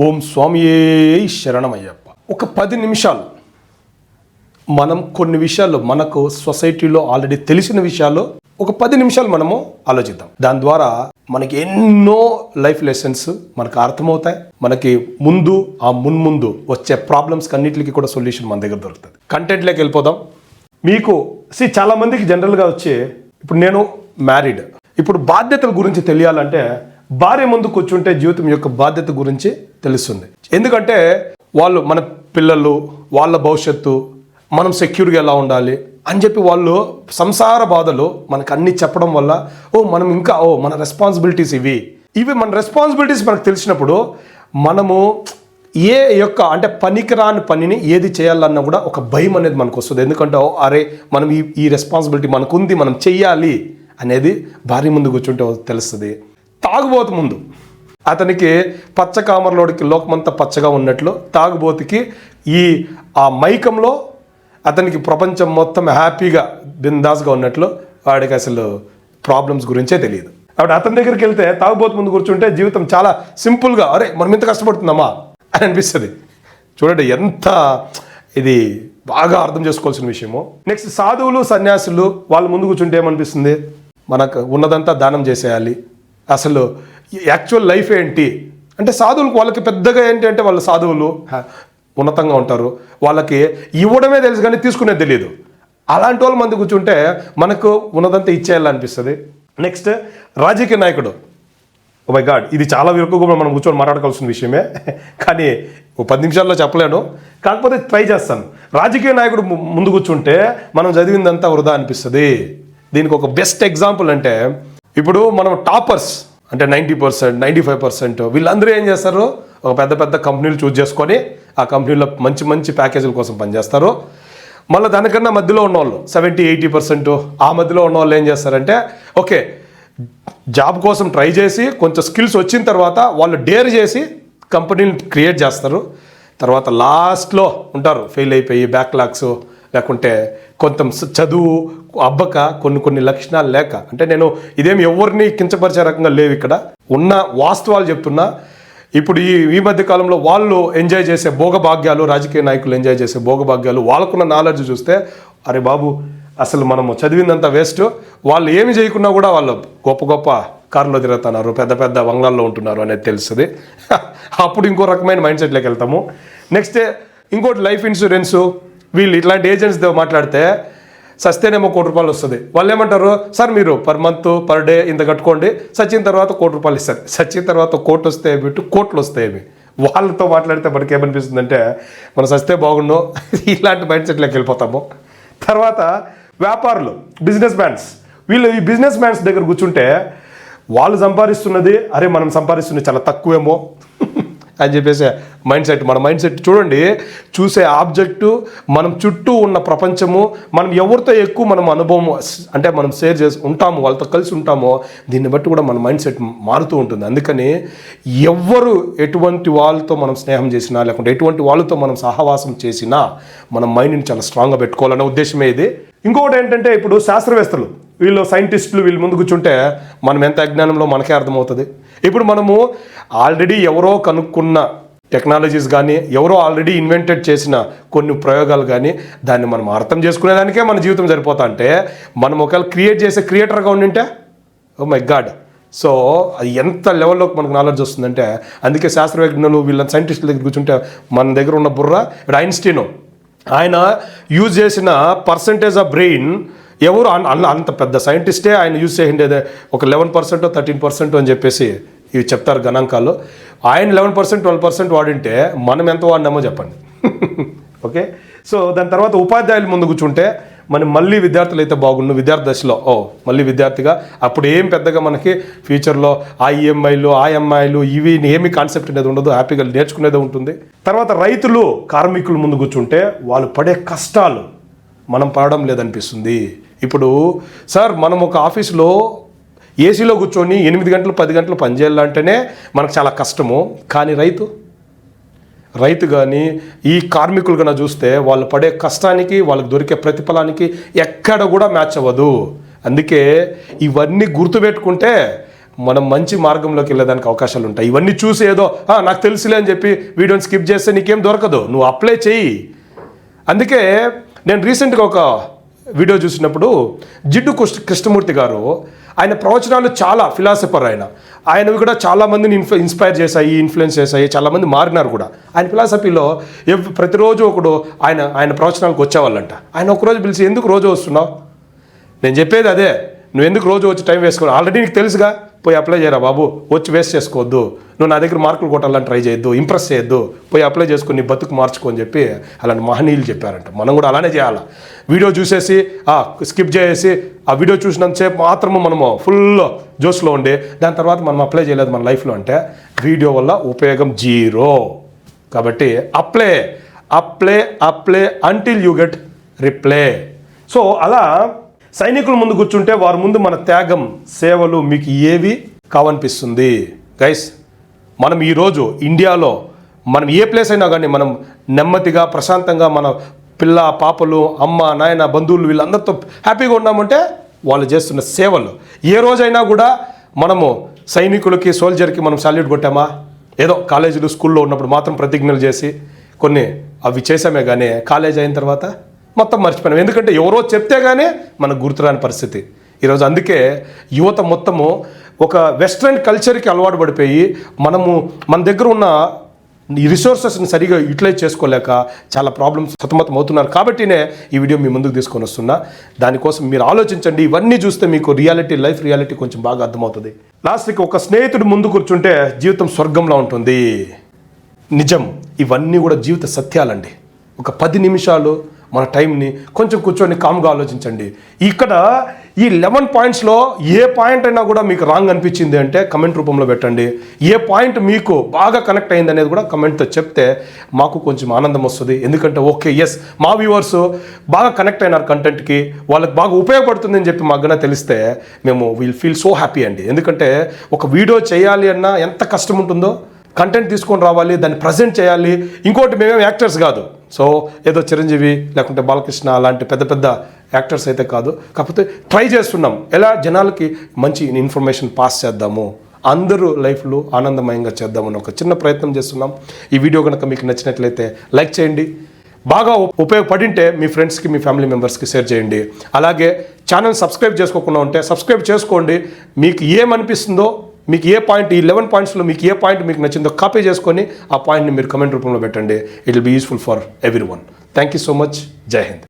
ఓం స్వామియే శరణమయ్యప్ప. ఒక పది నిమిషాలు. మనం కొన్ని విషయాలు మనకు సొసైటీలో ఆల్రెడీ తెలిసిన విషయాలు ఒక పది నిమిషాలు మనము ఆలోచిద్దాం. దాని ద్వారా మనకి ఎన్నో లైఫ్ లెసన్స్ మనకు అర్థమవుతాయి. మనకి ముందు ఆ మున్ముందు వచ్చే ప్రాబ్లమ్స్ అన్నిటికీ కూడా సొల్యూషన్ మన దగ్గర దొరుకుతుంది. కంటెంట్లోకి వెళ్ళిపోదాం. మీకు సి చాలామందికి జనరల్గా వచ్చి ఇప్పుడు నేను మ్యారీడ్. ఇప్పుడు బాధ్యతల గురించి తెలియాలంటే భార్య ముందు కూర్చుంటే జీవితం యొక్క బాధ్యత గురించి తెలుస్తుంది. ఎందుకంటే వాళ్ళు మన పిల్లలు వాళ్ళ భవిష్యత్తు మనం సెక్యూర్గా ఎలా ఉండాలి అని చెప్పి వాళ్ళు సంసార బాధలు మనకు అన్ని చెప్పడం వల్ల ఓ మనం ఇంకా ఓ మన రెస్పాన్సిబిలిటీస్ ఇవి. ఇవి మన రెస్పాన్సిబిలిటీస్ మనకు తెలిసినప్పుడు మనము ఏ యొక్క అంటే పనికిరాని పనిని ఏది చేయాలన్నా కూడా ఒక భయం అనేది మనకు వస్తుంది. ఎందుకంటే ఓ, అరే మనం ఈ ఈ రెస్పాన్సిబిలిటీ మనకుంది మనం చెయ్యాలి అనేది భార్య ముందు కూర్చుంటే తెలుస్తుంది. తాగుబోతు ముందు అతనికి పచ్చ కామర్లోడికి లోకమంతా పచ్చగా ఉన్నట్లు తాగుబోతుకి ఈ ఆ మైకంలో అతనికి ప్రపంచం మొత్తం హ్యాపీగా బిందాస్గా ఉన్నట్లు వాడికి అసలు ప్రాబ్లమ్స్ గురించే తెలియదు. అప్పుడు అతని దగ్గరికి వెళ్తే తాగుబోతు ముందు కూర్చుంటే జీవితం చాలా సింపుల్గా అరే మనం ఇంత కష్టపడుతున్నామా? అని అనిపిస్తుంది. చూడండి ఎంత ఇది బాగా అర్థం చేసుకోవాల్సిన విషయము. నెక్స్ట్ సాధువులు సన్యాసులు వాళ్ళ ముందు కూర్చుంటే ఏమనిపిస్తుంది? మనకు ఉన్నదంతా దానం చేసేయాలి. అసలు యాక్చువల్ లైఫ్ ఏంటి? అంటే సాధువులకు వాళ్ళకి పెద్దగా ఏంటి అంటే వాళ్ళ సాధువులు ఉన్నతంగా ఉంటారు. వాళ్ళకి ఇవ్వడమే తెలుసు కానీ తీసుకునేది తెలియదు అలాంటి వాళ్ళ మంది కూర్చుంటే మనకు ఉన్నదంతా ఇచ్చేయాలనిపిస్తుంది. నెక్స్ట్ రాజకీయ నాయకుడు. ఓ మై గాడ్ ఇది చాలా వరకు కూడా మనం కూర్చొని మాట్లాడుకోవాల్సిన విషయమే. కానీ ఓ పది నిమిషాల్లో చెప్పలేను. కాకపోతే ట్రై చేస్తాను. రాజకీయ నాయకుడు ముందు కూర్చుంటే మనం చదివిందంతా వృధా అనిపిస్తుంది. దీనికి ఒక బెస్ట్ ఎగ్జాంపుల్ అంటే ఇప్పుడు మనం టాపర్స్ అంటే ninety percent ninety five percent వీళ్ళందరూ ఏం చేస్తారు? ఒక పెద్ద పెద్ద కంపెనీలు చూజ్ చేసుకొని ఆ కంపెనీలో మంచి మంచి ప్యాకేజీల కోసం పనిచేస్తారు. మళ్ళీ దానికన్నా మధ్యలో ఉన్నవాళ్ళు సెవెంటీ ఎయిటీ పర్సెంట్ ఆ మధ్యలో ఉన్న వాళ్ళు ఏం చేస్తారంటే ఓకే జాబ్ కోసం ట్రై చేసి కొంచెం స్కిల్స్ వచ్చిన తర్వాత వాళ్ళు డేర్ చేసి కంపెనీని క్రియేట్ చేస్తారు. తర్వాత లాస్ట్లో ఉంటారు ఫెయిల్ అయిపోయి బ్యాక్లాగ్స్ లేకుంటే కొంత చదువు అబ్బక కొన్ని కొన్ని లక్షణాలు లేక. అంటే నేను ఇదేం ఎవరిని కించపరిచే రకంగా లేవు ఇక్కడ. ఉన్న వాస్తవాలు చెప్తున్నా. ఇప్పుడు ఈ ఈ మధ్య కాలంలో వాళ్ళు ఎంజాయ్ చేసే భోగభాగ్యాలు రాజకీయ నాయకులు ఎంజాయ్ చేసే భోగభాగ్యాలు వాళ్ళకున్న నాలెడ్జ్ చూస్తే అరే బాబు అసలు మనము చదివిందంతా వేస్ట్ వాళ్ళు ఏమి చేయకున్నా కూడా వాళ్ళు గొప్ప గొప్ప కారులో తిరుగుతున్నారు. పెద్ద పెద్ద వంగాల్లో ఉంటున్నారు అనేది తెలుస్తుంది. అప్పుడు ఇంకో రకమైన మైండ్ సెట్లోకి వెళ్తాము. నెక్స్ట్ ఇంకోటి లైఫ్ ఇన్సూరెన్సు వీళ్ళు ఇట్లాంటి ఏజెంట్స్తో మాట్లాడితే సస్తేనేమో కోటి రూపాయలు వస్తుంది. వాళ్ళు ఏమంటారు సార్ మీరు పర్ మంత్ పర్ డే ఇంత కట్టుకోండి. సచిన్ తర్వాత కోటి రూపాయలు ఇస్తారు. సచిన్ తర్వాత కోట్లు వస్తే బిట్టు కోట్లు వస్తాయి వాళ్ళతో మాట్లాడితే మనకి ఏమనిపిస్తుంది అంటే మనం సస్తే బాగుండు. ఇలాంటి మైండ్ సెట్లోకి వెళ్ళిపోతాము. తర్వాత వ్యాపారులు బిజినెస్ మ్యాన్స్ వీళ్ళు ఈ బిజినెస్ మ్యాన్స్ దగ్గర కూర్చుంటే వాళ్ళు సంపాదిస్తున్నది అరే మనం సంపాదిస్తున్నది చాలా తక్కువేమో. అని చెప్పేసి మైండ్ సెట్ మన మైండ్ సెట్ చూడండి చూసే ఆబ్జెక్టు మనం చుట్టూ ఉన్న ప్రపంచము మనం ఎవరితో ఎక్కువ మనం అనుభవం అంటే మనం షేర్ చేసి ఉంటాము వాళ్ళతో కలిసి ఉంటామో దీన్ని బట్టి కూడా మన మైండ్ సెట్ మారుతూ ఉంటుంది. అందుకని ఎవ్వరు ఎటువంటి వాళ్ళతో మనం స్నేహం చేసినా లేకుంటే ఎటువంటి వాళ్ళతో మనం సహవాసం చేసినా మన మైండ్ని చాలా స్ట్రాంగ్గా పెట్టుకోవాలనే ఉద్దేశమే ఇది. ఇంకొకటి ఏంటంటే ఇప్పుడు శాస్త్రవేత్తలు వీళ్ళు సైంటిస్టులు వీళ్ళు ముందు కూర్చుంటే మనం ఎంత అజ్ఞానంలో మనకే అర్థమవుతుంది. ఇప్పుడు మనము ఆల్రెడీ ఎవరో కనుక్కున్న టెక్నాలజీస్ కానీ ఎవరో ఆల్రెడీ ఇన్వెంటెడ్ చేసిన కొన్ని ప్రయోగాలు కానీ దాన్ని మనం అర్థం చేసుకునేదానికే మన జీవితం సరిపోతా అంటే మనం ఒకవేళ క్రియేట్ చేసే క్రియేటర్గా ఉండింటే ఓ మై గాడ్. సో అది ఎంత లెవెల్లోకి మనకు నాలెడ్జ్ వస్తుందంటే అందుకే శాస్త్రవేజ్ఞలు వీళ్ళ సైంటిస్టుల దగ్గర కూర్చుంటే మన దగ్గర ఉన్న బుర్ర ఇప్పుడు ఐన్స్టీను. ఆయన యూజ్ చేసిన పర్సంటేజ్ ఆఫ్ బ్రెయిన్ ఎవరు అంత పెద్ద సైంటిస్టే ఆయన యూజ్ చేసిండేది. ఒక లెవెన్ పర్సెంట్ థర్టీన్ పర్సెంట్ అని చెప్పేసి ఇవి చెప్తారు గణాంకాలు ఆయన లెవెన్ పర్సెంట్ ట్వెల్వ్ పర్సెంట్ వాడింటే మనం ఎంత వాడినామో చెప్పండి. ఓకే? సో దాని తర్వాత ఉపాధ్యాయులు ముందు కూర్చుంటే మనం మళ్ళీ విద్యార్థులు అయితే బాగుండు. విద్యార్థి దశలో. ఓ మళ్ళీ విద్యార్థిగా. అప్పుడు ఏం పెద్దగా మనకి ఫ్యూచర్లో ఆ ఈఎంఐలు ఆ ఎంఐలు ఇవి ఏమి కాన్సెప్ట్ అనేది ఉండదు. హ్యాపీగా నేర్చుకునేదే ఉంటుంది. తర్వాత రైతులు కార్మికులు ముందు కూర్చుంటే వాళ్ళు పడే కష్టాలు మనం పడడం లేదనిపిస్తుంది. ఇప్పుడు సార్ మనం ఒక ఆఫీస్లో ఏసీలో కూర్చొని ఎనిమిది గంటలు పది గంటలు పనిచేయాలంటేనే మనకు చాలా కష్టము. కానీ రైతు రైతు కానీ ఈ కార్మికులు కన్నా చూస్తే వాళ్ళు పడే కష్టానికి వాళ్ళకి దొరికే ప్రతిఫలానికి ఎక్కడ కూడా మ్యాచ్ అవ్వదు. అందుకే ఇవన్నీ గుర్తుపెట్టుకుంటే మనం మంచి మార్గంలోకి వెళ్ళేదానికి అవకాశాలు ఉంటాయి. ఇవన్నీ చూసి ఏదో నాకు తెలుసులే అని చెప్పి వీడియోని స్కిప్ చేస్తే నీకేం దొరకదు. నువ్వు అప్లై చేయి అందుకే నేను రీసెంట్గా ఒక వీడియో చూసినప్పుడు జిడ్డు కృష్ణ కృష్ణమూర్తి గారు ఆయన ప్రవచనాలు చాలా ఫిలాసఫర్ ఆయన. ఆయనవి కూడా చాలామందిని ఇన్ఫ్లు ఇన్స్పైర్ చేశాయి ఇన్ఫ్లుయెన్స్ చేశాయి చాలా మంది మారినారు కూడా. ఆయన ఫిలాసఫీలో ఎవ్ ప్రతిరోజు ఒకడు ఆయన ఆయన ప్రవచనాలకు వచ్చేవాళ్ళంట. ఆయన ఒకరోజు పిలిచి ఎందుకు రోజు వస్తున్నావు? నేను చెప్పేది అదే. నువ్వు ఎందుకు రోజు వచ్చి టైం వేసుకోవాలి ఆల్రెడీ నీకు తెలుసుగా. పోయి అప్లై చేయరా బాబు? వచ్చి వేస్ట్ చేసుకోవద్దు. నువ్వు నా దగ్గర మార్కులు కొట్టాలని ట్రై చేయొద్దు. ఇంప్రెస్ చేయొద్దు. పోయి అప్లై చేసుకొని నీ బతుకు మార్చుకో అని చెప్పి అలాంటి మహనీయులు చెప్పారంట. మనం కూడా అలానే చేయాలి? వీడియో చూసేసి స్కిప్ చేసేసి ఆ వీడియో చూసినంతసేపు మాత్రము మనము ఫుల్ జోస్లో ఉండి దాని తర్వాత మనం అప్లై చేయలేదు మన లైఫ్లో అంటే వీడియో వల్ల ఉపయోగం జీరో. కాబట్టి apply apply apply until you get reply so అలా సైనికుల ముందు కూర్చుంటే వారి ముందు మన త్యాగం సేవలు మీకు ఏవి కావనిపిస్తుంది? గైస్ మనం ఈరోజు ఇండియాలో మనం ఏ ప్లేస్ అయినా కానీ మనం నెమ్మదిగా ప్రశాంతంగా మన పిల్ల పాపలు అమ్మ నాయన బంధువులు వీళ్ళందరితో హ్యాపీగా ఉన్నామంటే వాళ్ళు చేస్తున్న సేవలు. ఏ రోజైనా కూడా మనము సైనికులకి సోల్జర్కి మనం సాల్యూట్ కొట్టామా? ఏదో కాలేజీలు స్కూల్లో ఉన్నప్పుడు మాత్రం ప్రతిజ్ఞలు చేసి కొన్ని అవి చేసామే కానీ కాలేజ్ అయిన తర్వాత మొత్తం మర్చిపోయినాం. ఎందుకంటే ఎవరో చెప్తే కానీ మనకు గుర్తురాని పరిస్థితి. ఈరోజు అందుకే యువత మొత్తము ఒక వెస్ట్రన్ కల్చర్కి అలవాటు పడిపోయి మనము మన దగ్గర ఉన్న ఈ రిసోర్సెస్ని సరిగా యూటిలైజ్ చేసుకోలేక చాలా ప్రాబ్లమ్స్ సతమతం అవుతున్నారు కాబట్టినే ఈ వీడియో మీ ముందుకు తీసుకొని వస్తున్నా. దానికోసం మీరు ఆలోచించండి. ఇవన్నీ చూస్తే మీకు రియాలిటీ లైఫ్ రియాలిటీ కొంచెం బాగా అర్థమవుతుంది. లాస్ట్కి ఒక స్నేహితుడు ముందు కూర్చుంటే జీవితం స్వర్గంలో ఉంటుంది. నిజం ఇవన్నీ కూడా జీవిత సత్యాలండి. ఒక పది నిమిషాలు మన టైంని కొంచెం కూర్చొని కామ్గా ఆలోచించండి. ఇక్కడ ఈ లెవెన్ పాయింట్స్లో ఏ పాయింట్ అయినా కూడా మీకు రాంగ్ అనిపించింది అంటే కమెంట్ రూపంలో పెట్టండి. ఏ పాయింట్ మీకు బాగా కనెక్ట్ అయింది అనేది కూడా కమెంట్తో చెప్తే మాకు కొంచెం ఆనందం వస్తుంది. ఎందుకంటే ఓకే ఎస్ మా వ్యూవర్స్ బాగా కనెక్ట్ అయినారు కంటెంట్కి వాళ్ళకి బాగా ఉపయోగపడుతుంది అని చెప్పి మాకు తెలిస్తే మేము విల్ ఫీల్ సో హ్యాపీ అండి. ఎందుకంటే ఒక వీడియో చేయాలి అన్నా ఎంత కష్టం ఉంటుందో కంటెంట్ తీసుకొని రావాలి దాన్ని ప్రజెంట్ చేయాలి. ఇంకోటి మేమేం యాక్టర్స్ కాదు. సో ఏదో చిరంజీవి లేకుంటే బాలకృష్ణ అలాంటి పెద్ద పెద్ద యాక్టర్స్ అయితే కాదు. కాకపోతే ట్రై చేస్తున్నాం. ఎలా జనాలకి మంచి ఇన్ఫర్మేషన్ పాస్ చేద్దాము అందరూ లైఫ్లో ఆనందమయంగా చేద్దామని ఒక చిన్న ప్రయత్నం చేస్తున్నాం. ఈ వీడియో కనుక మీకు నచ్చినట్లయితే లైక్ చేయండి. బాగా ఉపయోగపడింటే మీ ఫ్రెండ్స్కి మీ ఫ్యామిలీ మెంబర్స్కి షేర్ చేయండి. అలాగే ఛానల్ సబ్స్క్రైబ్ చేసుకోకుండా ఉంటే సబ్స్క్రైబ్ చేసుకోండి. మీకు ఏమనిపిస్తుందో మీకు ఏ పాయింట్ ఈ లెవెన్ పాయింట్స్లో మీకు ఏ పాయింట్ మీకు నచ్చిందో కాపీ చేసుకొని ఆ పాయింట్ని మీరు కమెంట్ రూపంలో పెట్టండి. It will be useful for everyone thank you so much జై హింద్